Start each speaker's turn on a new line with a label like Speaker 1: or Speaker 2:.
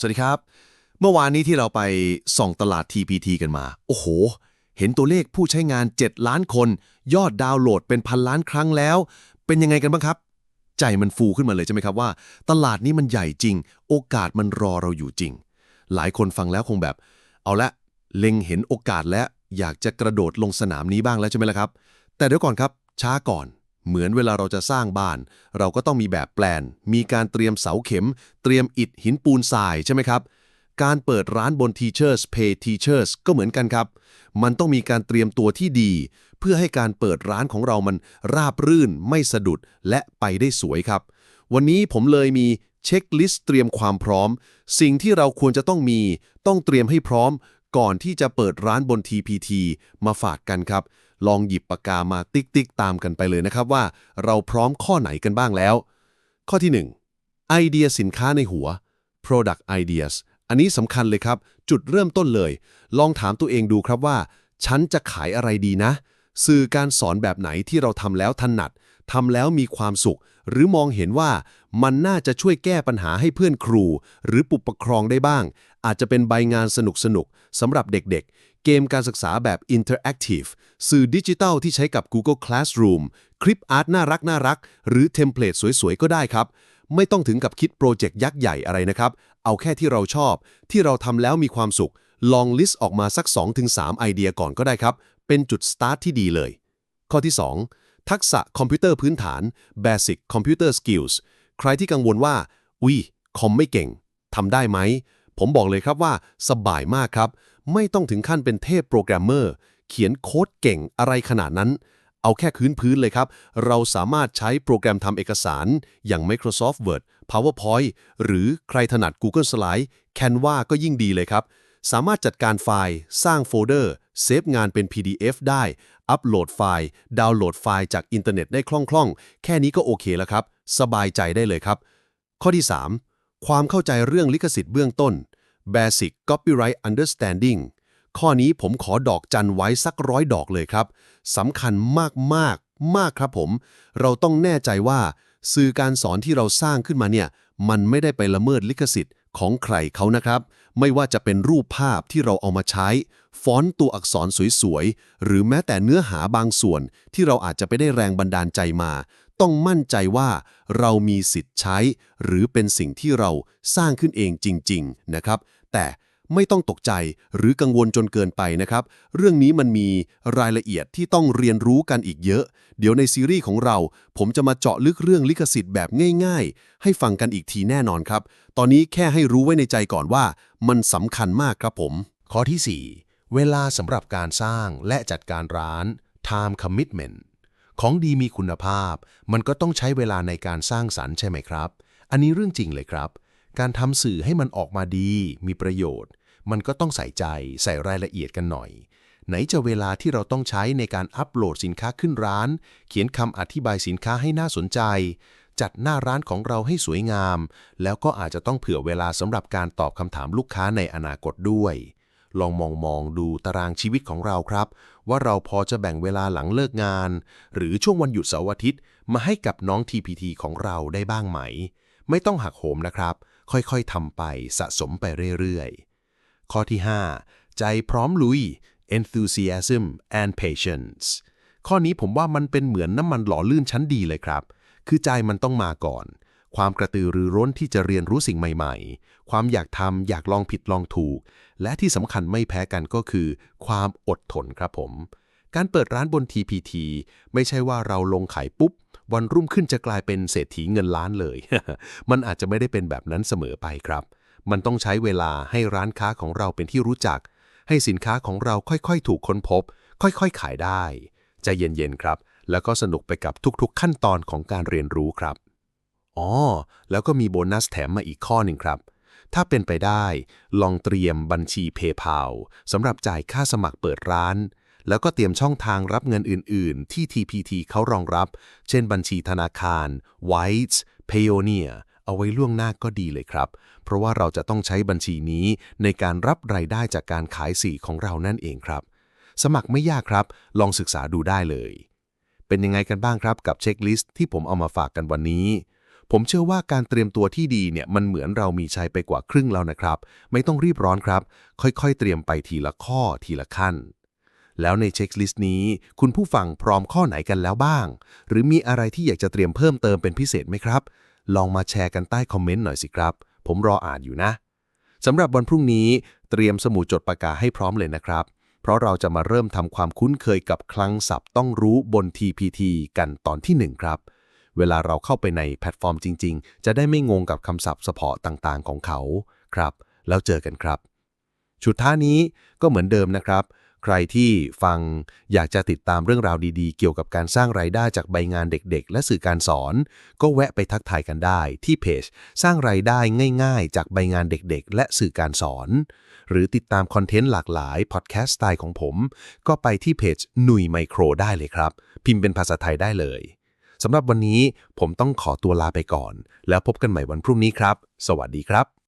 Speaker 1: สวัสดีครับ เมื่อวานนี้ที่เราไปส่องตลาด TPT กันมา โอ้โห เห็นตัวเลขผู้ใช้งาน 7 ล้านคน ยอดดาวน์โหลดเป็นพันล้านครั้งแล้ว เป็นยังไงกันบ้างครับ ใจมันฟูขึ้นมาเลยใช่ไหมครับว่า ตลาดนี้มันใหญ่จริง โอกาสมันรอเราอยู่จริง หลายคนฟังแล้วคงแบบ เอาละเล็งเห็นโอกาสและอยากจะกระโดดลงสนามนี้บ้างแล้วใช่ไหมล่ะครับ แต่เดี๋ยวก่อนครับช้าก่อน เหมือนเวลาเราจะสร้างบ้าน เราก็ต้องมีแบบแปลน มีการเตรียมเสาเข็ม เตรียมอิฐหินปูนทรายใช่ไหมครับ การเปิดร้านบน Teachers Pay Teachers ก็เหมือนกันครับ มันต้องมีการเตรียมตัวที่ดี เพื่อให้การเปิดร้านของเรามันราบรื่น ไม่สะดุด และไปได้สวยครับ วันนี้ผมเลยมีเช็คลิสต์เตรียมความพร้อม สิ่งที่เราควรจะต้องมี ต้องเตรียมให้พร้อม ก่อนที่จะเปิดร้านบน TPT มาฝากกันครับ ลองหยิบปากกามาติ๊กติ๊กตามกันไปเลยนะครับว่า เราพร้อมข้อไหนกันบ้างแล้ว ข้อที่1ไอเดียสินค้าในหัว product ideas อันนี้สำคัญเลยครับ จุดเริ่มต้นเลย ลองถามตัวเองดูครับว่า ฉันจะขายอะไรดีนะ สื่อการสอนแบบไหนที่เราทำแล้วถนัดทำแล้วมีความสุข หรือมองเห็นว่า มันน่าจะช่วยแก้ปัญหาให้เพื่อนครู หรือปุปกครองได้บ้าง อาจจะเป็นใบงานสนุกๆสำหรับเด็กๆ เกมการศึกษาแบบ Interactive สื่อดิจิทัลที่ใช้กับ Google Classroom คลิปอาร์ตน่ารักน่ารัก หรือเทมเพลตสวยๆ ก็ได้ครับ ไม่ต้องถึงกับคิดโปรเจกต์ยักษ์ใหญ่อะไรนะครับ เอาแค่ที่เราชอบ ที่เราทำแล้วมีความสุข ลองลิสต์ออกมาสัก 2-3 ไอเดียก่อนก็ได้ครับ เป็นจุดสตาร์ทที่ดีเลย ข้อที่ 2 ทักษะคอมพิวเตอร์พื้นฐาน Basic Computer Skills ใครที่กังวลว่า อุ๊ยคอมไม่เก่งทำได้ไหม ผมบอกเลยครับว่าสบายมากครับ ไม่ต้องถึงขั้นเป็นเทพโปรแกรมเมอร์ เขียนโค้ดเก่งอะไรขนาดนั้น เอาแค่พื้นพื้นเลยครับ เราสามารถใช้โปรแกรมทำเอกสาร อย่าง Microsoft Word PowerPoint หรือใครถนัด Google Slide Canva ก็ยิ่งดีเลยครับ สามารถจัดการไฟล์ สร้างโฟลเดอร์เซฟงานเป็น PDF ได้ อัปโหลดไฟล์ ดาวน์โหลดไฟล์จากอินเทอร์เน็ตได้คล่องๆ แค่นี้ก็โอเคแล้วครับ สบายใจได้เลยครับ ข้อที่ 3 ความเข้าใจเรื่องลิขสิทธิ์เบื้องต้น Basic Copyright Understanding ข้อนี้ผมขอดอกจันไว้สักร้อยดอกเลยครับสำคัญมากมากมากครับผม เราต้องแน่ใจว่าสื่อการสอนที่เราสร้างขึ้นมาเนี่ย มันไม่ได้ไปละเมิดลิขสิทธิ์ของใครเขานะครับ ไม่ว่าจะเป็นรูปภาพที่เราเอามาใช้ ฟอนต์ตัวอักษรสวยๆ หรือแม้แต่เนื้อหาบางส่วนที่เราอาจจะไปได้แรงบันดาลใจมา ต้องมั่นใจว่าเรามีสิทธิ์ใช้ หรือเป็นสิ่งที่เราสร้างขึ้นเองจริง ๆ นะครับ แต่ไม่ต้องตกใจหรือกังวลจนเกินไปนะครับ เรื่องนี้มันมีรายละเอียดที่ต้องเรียนรู้กันอีกเยอะ เดี๋ยวในซีรีส์ของเรา ผมจะมาเจาะลึกเรื่องลิขสิทธิ์แบบง่าย ๆ ให้ฟังกันอีกทีแน่นอนครับ ตอนนี้แค่ให้รู้ไว้ในใจก่อนว่า มันสำคัญมากครับผม
Speaker 2: ข้อที่ 4 เวลาสำหรับการสร้างและจัดการร้าน time commitment ของดีมีคุณภาพ มันก็ต้องใช้เวลาในการสร้างสรรค์ใช่ไหมครับ อันนี้เรื่องจริงเลยครับ การทำสื่อให้มันออกมาดี มีประโยชน์ มันก็ต้องใส่ใจใส่รายละเอียดกันหน่อย ไหนจะเวลาที่เราต้องใช้ในการอัปโหลดสินค้าขึ้นร้าน เขียนคำอธิบายสินค้าให้น่าสนใจ จัดหน้าร้านของเราให้สวยงาม แล้วก็อาจจะต้องเผื่อเวลาสำหรับการตอบคำถามลูกค้าในอนาคตด้วย ลองมองมองดูตารางชีวิตของเราครับ ว่าเราพอจะแบ่งเวลาหลังเลิกงาน หรือช่วงวันหยุดเสาร์อาทิตย์ มาให้กับน้อง TPT ของเราได้บ้างไหม ไม่ต้องหักโหมนะครับ ค่อยๆทำไปสะสมไปเรื่อยๆ ข้อที่ 5 ใจพร้อมลุย enthusiasm and patience ข้อนี้ผมว่ามันเป็นเหมือนน้ำมันหล่อลื่นชั้นดีเลยครับ คือใจมันต้องมาก่อน ความกระตือรือร้นที่จะเรียนรู้สิ่งใหม่ ๆ ความอยากทำอยากลองผิดลองถูก และที่สำคัญไม่แพ้กันก็คือ ความอดทนครับผม การเปิดร้านบน TPT ไม่ใช่ว่าเราลงขายปุ๊บ วันรุ่งขึ้นจะกลายเป็นเศรษฐีเงินล้านเลย มันอาจจะไม่ได้เป็นแบบนั้นเสมอไปครับ มันต้องใช้เวลาให้ร้านค้าของเราเป็นที่รู้จัก ให้สินค้าของเราค่อยๆ ถูกค้นพบ ค่อยๆ ขายได้ใจเย็นๆครับ แล้วก็สนุกไปกับทุกๆ ขั้นตอนของการเรียนรู้ครับ อ๋อ แล้วก็มีโบนัสแถมมาอีกข้อหนึ่งครับ ถ้าเป็นไปได้ ลองเตรียมบัญชี PayPal สำหรับจ่ายค่าสมัครเปิดร้าน แล้วก็เตรียมช่องทางรับเงินอื่น ๆ ที่ TPT เขารองรับ เช่นบัญชีธนาคาร Whites Payoneer เอาไว้ล่วงหน้าก็ดีเลยครับ เพราะว่าเราจะต้องใช้บัญชีนี้ในการรับรายได้จากการขายสีของเรานั่นเองครับ สมัครไม่ยากครับ ลองศึกษาดูได้เลย เป็นยังไงกันบ้างครับกับเช็คลิสต์ที่ผมเอามาฝากกันวันนี้ ผมเชื่อว่าการเตรียมตัวที่ดีเนี่ยมันเหมือนเรามีชัยไปกว่าครึ่งแล้วนะครับ ไม่ต้องรีบร้อนครับ ค่อยๆ เตรียมไปทีละข้อทีละขั้น แล้วในเช็คลิสต์นี้ คุณผู้ฟังพร้อมข้อไหนกันแล้วบ้าง หรือมีอะไรที่อยากจะเตรียมเพิ่มเติมเป็นพิเศษไหมครับ ลองมาแชร์กันใต้คอมเมนต์หน่อยสิครับ ผมรออ่านอยู่นะสำหรับวันพรุ่งนี้เตรียมสมุดจดปากกาให้พร้อมเลยนะครับ เพราะเราจะมาเริ่มทำความคุ้นเคยกับคลังศัพท์ต้องรู้บน TPT กันตอนที่หนึ่งครับ เวลาเราเข้าไปในแพลตฟอร์มจริง ๆ จะได้ไม่งงกับคำศัพท์เฉพาะต่างๆ ของเขาครับ แล้วเจอกันครับ ชุดท้านี้ก็เหมือนเดิมนะครับ ใครที่ฟังอยากจะติดตามเรื่องราวดีๆ เกี่ยวกับการสร้างรายได้จากใบงานเด็กๆ และสื่อการสอน ก็แวะไปทักทายกันได้ ที่เพจ สร้างรายได้ง่ายๆ จากใบงานเด็กๆ และสื่อการสอน หรือติดตามคอนเทนต์หลากหลายพอดแคสต์สไตล์ของผม ก็ไปที่เพจหนุ่ยไมโครได้เลยครับ พิมพ์เป็นภาษาไทยได้เลย สำหรับวันนี้ผมต้องขอตัวลาไปก่อน แล้วพบกันใหม่วันพรุ่งนี้ครับ สวัสดีครับ